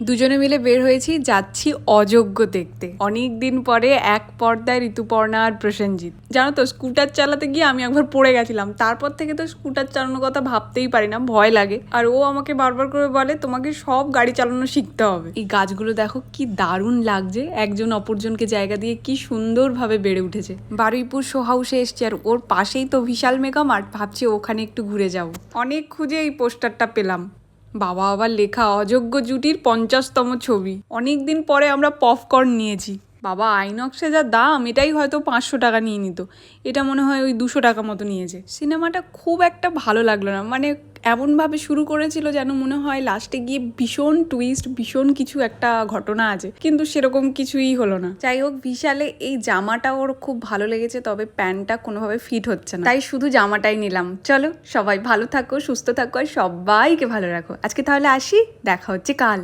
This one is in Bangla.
দুজনে মিলে বের হয়েছি, যাচ্ছি অযোগ্য দেখতে। অনেক দিন পরে এক পর্দায় ঋতুপর্ণা আর প্রসেনজিৎ। জানো তো, স্কুটার চালাতে গিয়ে আমি একবার পড়ে গেছিলাম। তারপর থেকে তো স্কুটার চালানোর কথা ভাবতেই পারি না, ভয় লাগে। আর ও আমাকে বারবার করে বলে, তোমাকে সব গাড়ি চালানো শিখতে হবে। এই গাছগুলো দেখো, কি দারুণ লাগছে। একজন অপরজনকে জায়গা দিয়ে কি সুন্দরভাবে বেড়ে উঠেছে। বারুইপুর শো হাউসে এসছি আর ওর পাশেই তো বিশাল মেগা মার্ট। ভাবছি ওখানে একটু ঘুরে যাব। অনেক খুঁজে এই পোস্টারটা পেলাম। বাবা আবার লেখা অযোগ্য জুটির পঞ্চাশতম ছবি। অনেক দিন পরে আমরা পপকর্ন নিয়েছি। বাবা আইনক্সে যা দাম, এটাই হয়তো পাঁচশো টাকা নিয়ে নিত। এটা মনে হয় ওই দুশো টাকা মতো নিয়েছে। সিনেমাটা খুব একটা ভালো লাগল না। মানে এমনভাবে শুরু করেছিল যেন মনে হয় লাস্টে গিয়ে ভীষণ টুইস্ট ভীষণ কিছু একটা ঘটনা আছে। কিন্তু সেরকম কিছুই হলো না। যাই হোক, বিশালে এই জামাটা ওর খুব ভালো লেগেছে, তবে প্যান্টটা কোনোভাবে ফিট হচ্ছে না। তাই শুধু জামাটাই নিলাম। চলো, সবাই ভালো থাকো, সুস্থ থাকো আর সবাইকে ভালো রাখো। আজকে তাহলে আসি, দেখা হচ্ছে কাল।